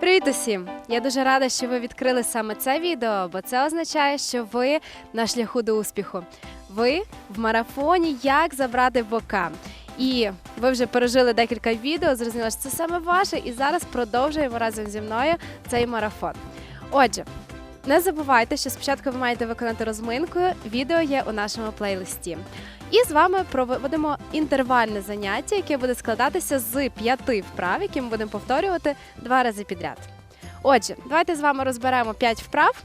Привіт усім! Я дуже рада, що ви відкрили саме це відео, бо це означає, що ви на шляху до успіху. Ви в марафоні Як забрати бока. І ви вже пережили декілька відео, зрозуміли, що це саме ваше, і зараз продовжуємо разом зі мною цей марафон. Отже, не забувайте, що спочатку ви маєте виконати розминку. Відео є у нашому плейлисті. І з вами проводимо інтервальне заняття, яке буде складатися з п'яти вправ, які ми будемо повторювати два рази підряд. Отже, давайте з вами розберемо п'ять вправ,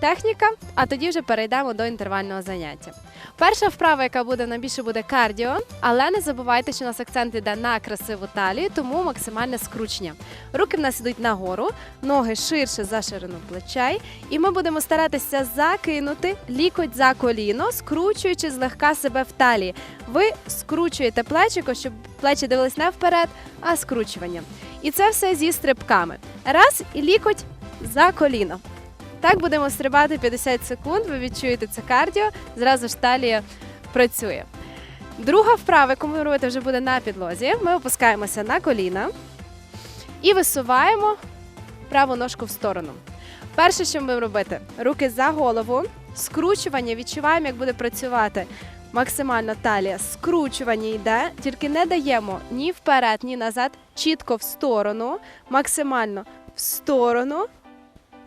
техніка, а тоді вже перейдемо до інтервального заняття. Перша вправа, яка буде найбільше буде кардіо, але не забувайте, що у нас акцент йде на красиву талію, тому максимальне скручення. Руки в нас ідуть нагору, ноги ширше за ширину плечей, і ми будемо старатися закинути лікоть за коліно, скручуючи злегка себе в талії. Ви скручуєте плечико, щоб плечі дивились не вперед, а скручуванням. І це все зі стрибками. Раз і лікоть за коліно. Так будемо стрибати 50 секунд. Ви відчуєте це кардіо, зразу ж талія працює. Друга вправа, яку ми робити вже буде на підлозі. Ми опускаємося на коліна і висуваємо праву ножку в сторону. Перше, що ми будемо робити, руки за голову, скручування, відчуваємо, як буде працювати максимально талія. Скручування йде, тільки не даємо ні вперед, ні назад, чітко в сторону, максимально в сторону.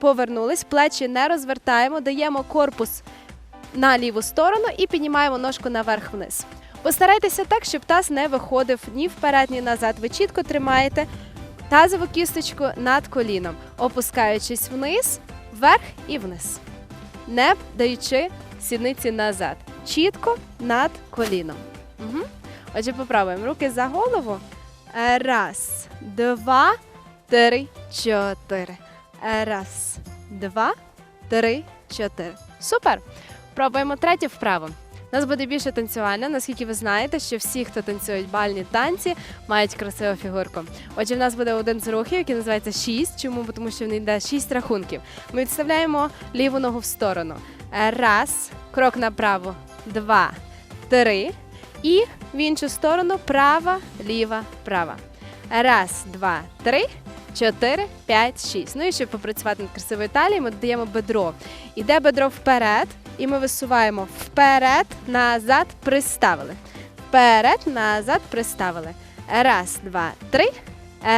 Повернулись, плечі не розвертаємо, даємо корпус на ліву сторону і піднімаємо ножку наверх вниз. Постарайтеся так, щоб таз не виходив ні вперед, ні назад. Ви чітко тримаєте тазову кісточку над коліном, опускаючись вниз, вверх і вниз, не даючи сідниці назад. Чітко над коліном. Угу. Отже, попробуємо. Руки за голову. Раз, два, три, чотири. Раз, два, три, чотири. Супер! Пробуємо третю вправу. У нас буде більше танцювальна, наскільки ви знаєте, що всі, хто танцюють бальні танці, мають красиву фігурку. Отже, в нас буде один з рухів, який називається шість. Чому? Тому що він йде шість рахунків. Ми відставляємо ліву ногу в сторону. Раз, крок направо, два, три. І в іншу сторону права, ліва, права. Раз, два, три. 4, 5, 6. Ну і щоб попрацювати над красивою талією, ми додаємо бедро. Іде бедро вперед, і ми висуваємо вперед, назад, приставили. Вперед, назад, приставили. Раз, два, три.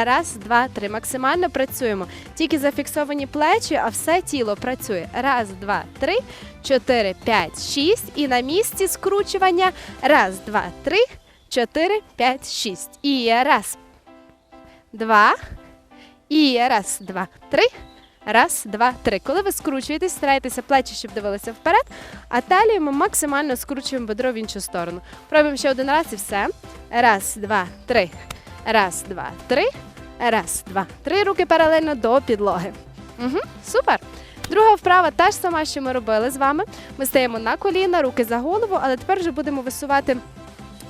Раз, два, три. Максимально працюємо. Тільки зафіксовані плечі, а все тіло працює. Раз, два, три, чотири, п'ять, шість. І на місці скручування. Раз, два, три, чотири, п'ять, шість. І раз, два. І раз, два, три. Раз, два, три. Коли ви скручуєтесь, старайтеся плечі, щоб дивилися вперед, а талію ми максимально скручуємо бедро в іншу сторону. Пробуємо ще один раз і все. Раз, два, три. Раз, два, три. Раз, два, три. Руки паралельно до підлоги. Угу, Супер. Друга вправа та ж сама, що ми робили з вами. Ми стаємо на коліна, руки за голову, але тепер вже будемо висувати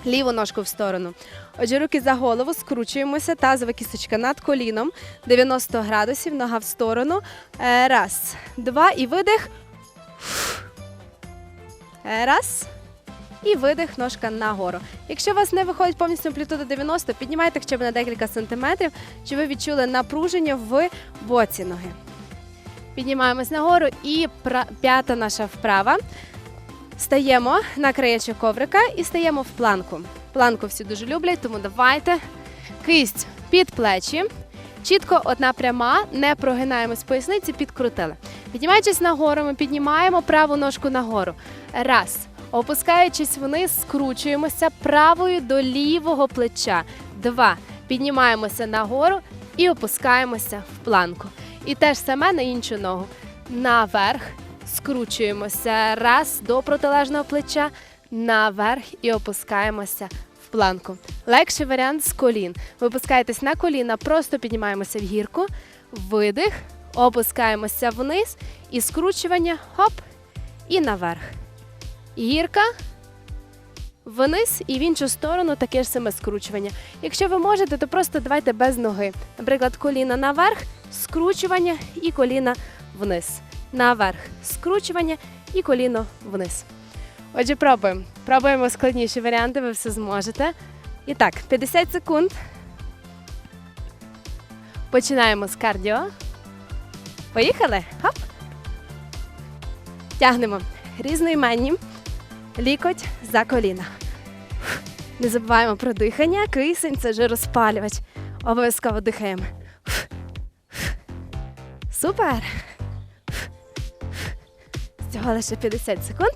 ліву ножку в сторону. Отже, руки за голову, скручуємося, тазова кісточка над коліном, 90 градусів, нога в сторону. Е, Раз, два і видих. Е, Раз. І видих, ножка нагору. Якщо у вас не виходить повністю амплітуда 90, піднімайте хоча б на декілька сантиметрів, щоб ви відчули напруження в боці ноги. Піднімаємось нагору і п'ята наша вправа. Стаємо на краєчок коврика і стаємо в планку. Планку всі дуже люблять, тому давайте. Кисть під плечі. Чітко одна пряма, не прогинаємось поясниці, підкрутили. Піднімаючись нагору, ми піднімаємо праву ножку нагору. Раз. Опускаючись вниз, скручуємося правою до лівого плеча. Два. Піднімаємося нагору і опускаємося в планку. І те ж саме на іншу ногу. Наверх. Скручуємося раз до протилежного плеча, наверх і опускаємося в планку. Легший варіант з колін. Ви опускаєтесь на коліна, просто піднімаємося в гірку, видих, опускаємося вниз і скручування, хоп, і наверх. Гірка, вниз і в іншу сторону таке ж саме скручування. Якщо ви можете, то просто давайте без ноги. Наприклад, коліна наверх, скручування і коліна вниз. Наверх, скручування і коліно вниз. Отже, пробуємо. Пробуємо складніші варіанти, ви все зможете. І так, 50 секунд. Починаємо з кардіо. Поїхали. Хоп. Тягнемо різноіменні. Лікоть за коліна. Не забуваємо про дихання. Кисень це жироспалювач. Обов'язково дихаємо. Супер! Всього лише 50 секунд.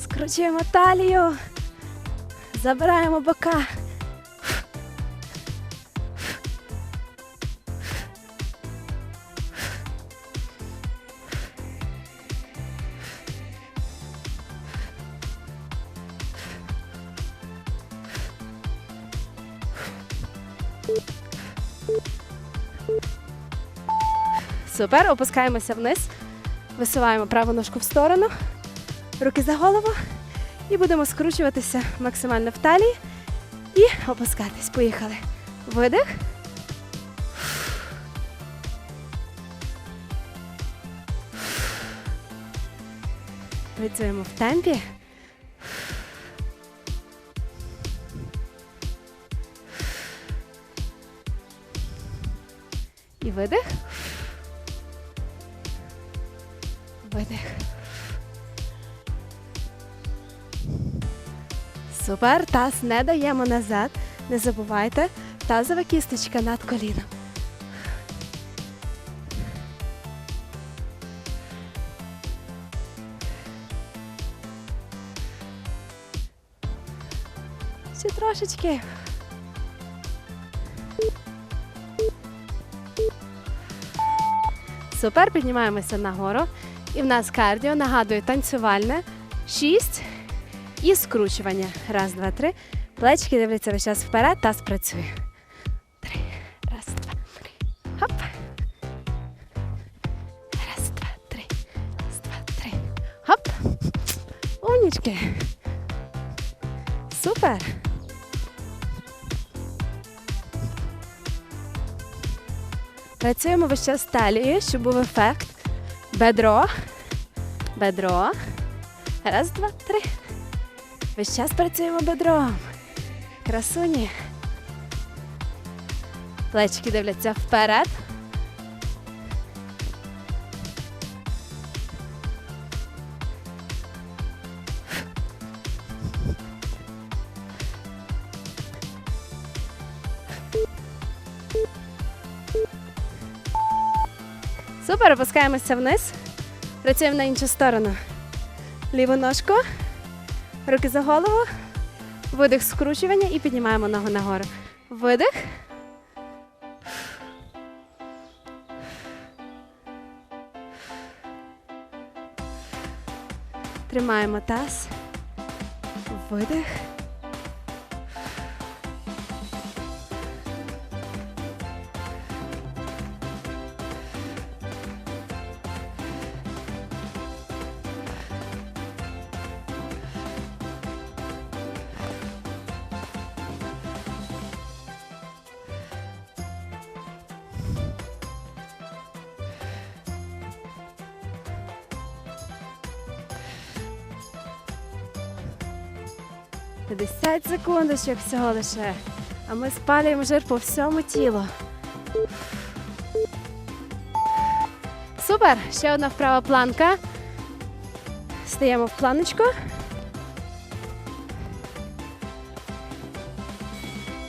Скручуємо талію. Забираємо бока. Супер, опускаємося вниз, висуваємо праву ножку в сторону, руки за голову і будемо скручуватися максимально в талії і опускатись. Поїхали. Видих. Працюємо в темпі. І видих. Видих. Супер. Таз не даємо назад. Не забувайте. Тазова кісточка над коліном. Ще трошечки. Супер, піднімаємося нагору. І в нас кардіо, нагадую, танцювальне. Шість. І скручування. Раз, два, три. Плечки дивляться весь час вперед, таз працює. Три. Раз, два, три. Хоп. Раз, два, три. Раз, два, три. Хоп. Умнічки. Супер. Працюємо весь час талією, щоб був ефект. Бедро. Бедро. Раз, два, три. Весь час працюємо бедром. Красуні. Плечки дивляться вперед. Супер, опускаємося вниз. Працюємо на іншу сторону. Ліву ножку, руки за голову, видих скручування і піднімаємо ногу нагору. Видих. Тримаємо таз. Видих. – 50 секундочок всього лише. А ми спалюємо жир по всьому тілу. Супер! Ще одна вправа планка. Стаємо в планочку.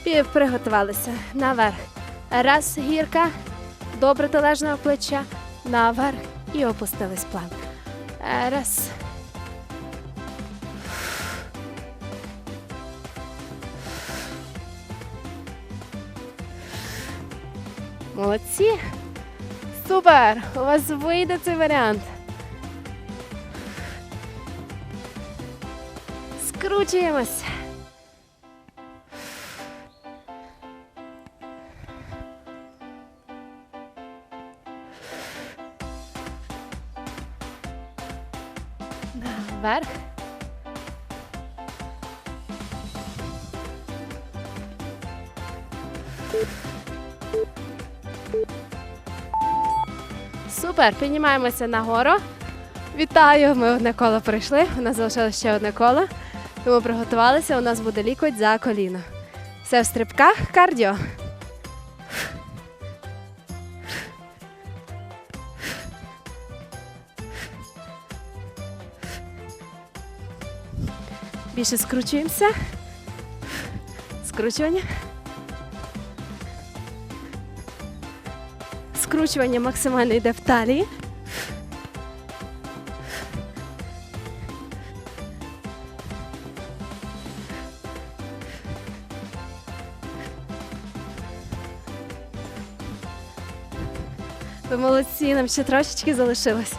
Пів приготувалися. Наверх. Раз, гірка. До протилежного плеча. Наверх. І опустились планка. Раз. Молодці. Супер! У вас вийде цей варіант. Скручуємось. Вверх. Супер, піднімаємося нагору. Вітаю! Ми одне коло пройшли. У нас залишилось ще одне коло. Тому приготувалися, у нас буде лікоть за коліно. Все в стрибках, кардіо. Більше скручуємося. Скручування. Скручування максимально йде в талії. Ви молодці, нам ще трошечки залишилось.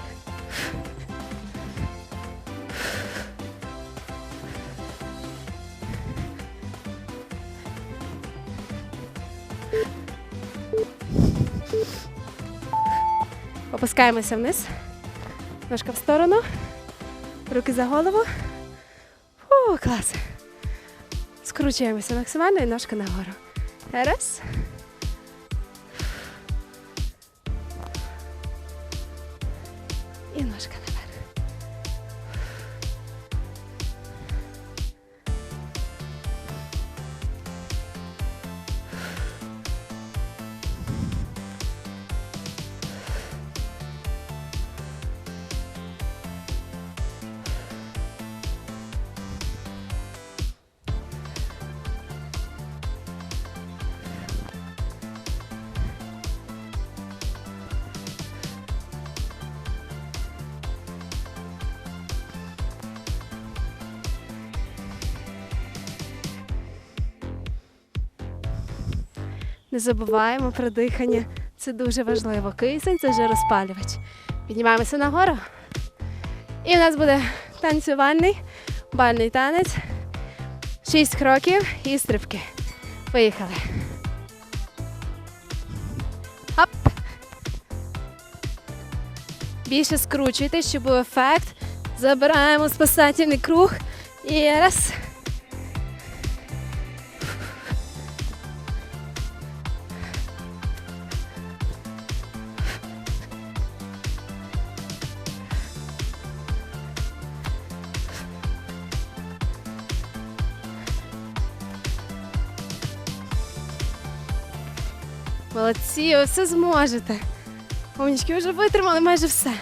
Опускаємося вниз. Ножка в сторону. Руки за голову. Фу, клас. Скручуємося максимально і ножка нагору. Раз. Не забуваємо про дихання. Це дуже важливо. Кисень це вже розпалювач. Піднімаємося нагору. І в нас буде танцювальний бальний танець. Шість кроків і стрибки. Поїхали. Оп. Більше скручуйте, щоб був ефект. Забираємо спасательний круг. І раз. Молодці, ви все зможете. Умнічки вже витримали майже все.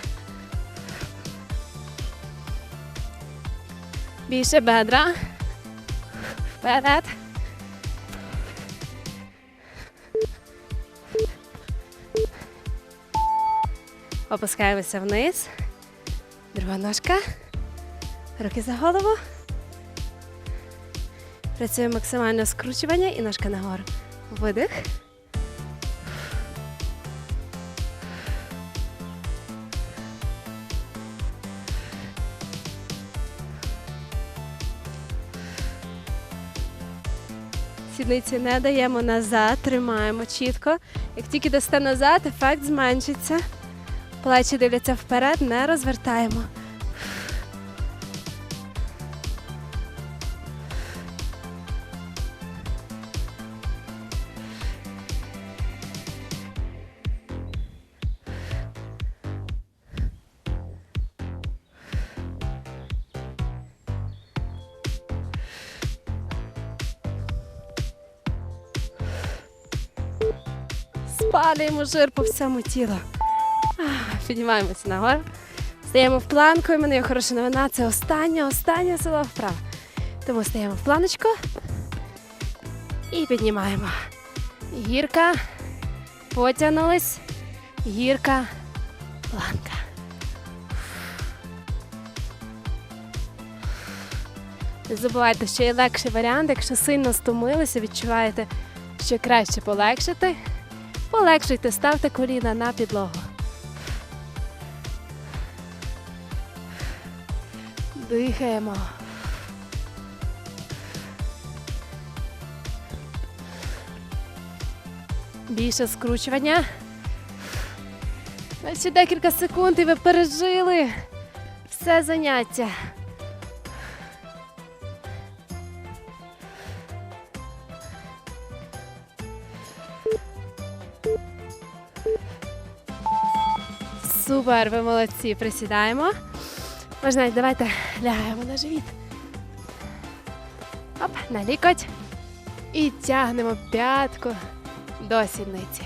Більше бедра. Вперед. Опускаємося вниз. Друга ножка. Руки за голову. Працюємо максимально скручування і ножка нагору. Видих. Сідниці не даємо назад, тримаємо чітко. Як тільки дасте назад, ефект зменшиться. Плечі дивляться вперед, не розвертаємо. Спалюємо жир по всьому тілу. Піднімаємося нагору. Стаємо в планку. І мене є хороша новина. Це остання, остання сила вправа. Тому стаємо в планочку і піднімаємо. Гірка. Потягнулись. Гірка. Планка. Не забувайте, що є легший варіант, якщо сильно стомилися, відчуваєте, що краще полегшити. Полегшуйте, ставте коліна на підлогу. Дихаємо. Більше скручування. Ще декілька секунд і ви пережили все заняття. Супер, ви молодці. Присідаємо. Можна, давайте лягаємо на живіт. Оп, на лікоть. І тягнемо п'ятку до сідниці.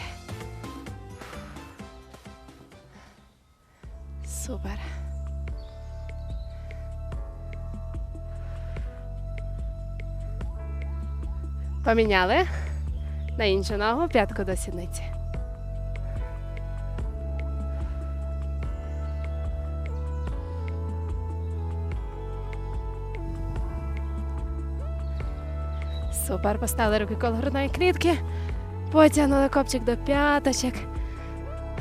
Супер. Поміняли на іншу ногу п'ятку до сідниці. Супер, поставили руки коло грудної клітки, потягнули копчик до п'яточок,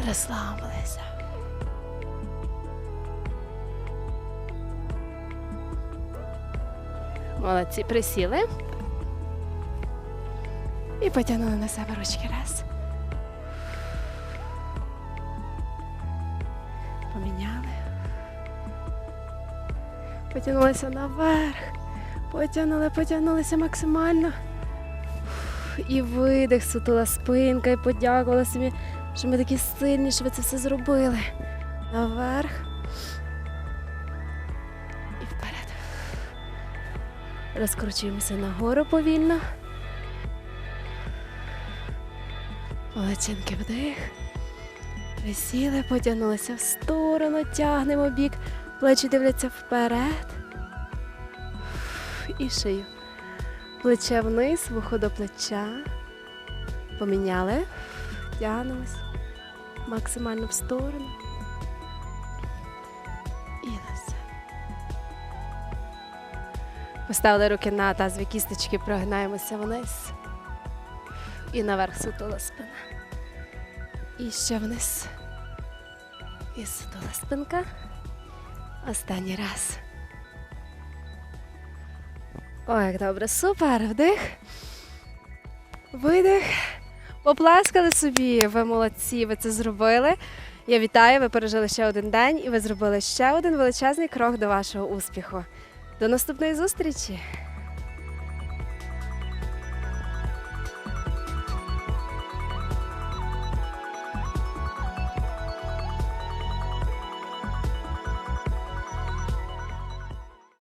розслабилися. Молодці, присіли. І потягнули на себе ручки раз. Поміняли. Потягнулися наверх. Потягнули, потягнулися максимально. І видих, сутила спинка, і подякувала собі, що ми такі сильні, що ви це все зробили. Наверх. І вперед. Розкручуємося нагору повільно. Молодчинки вдих. Присіли, потягнулися в сторону, тягнемо бік, плечі дивляться вперед. І шию. Плече вниз, вухо до плеча. Поміняли. Тягнемось. Максимально в сторону. І на все. Поставили руки на тазові кісточки, прогинаємося вниз. І наверх сутула спина. І ще вниз. І сутула спинка. Останній раз. Ой, як добре, супер. Вдих. Видих. Поплескали собі. Ви молодці, ви це зробили. Я вітаю, ви пережили ще один день і ви зробили ще один величезний крок до вашого успіху. До наступної зустрічі!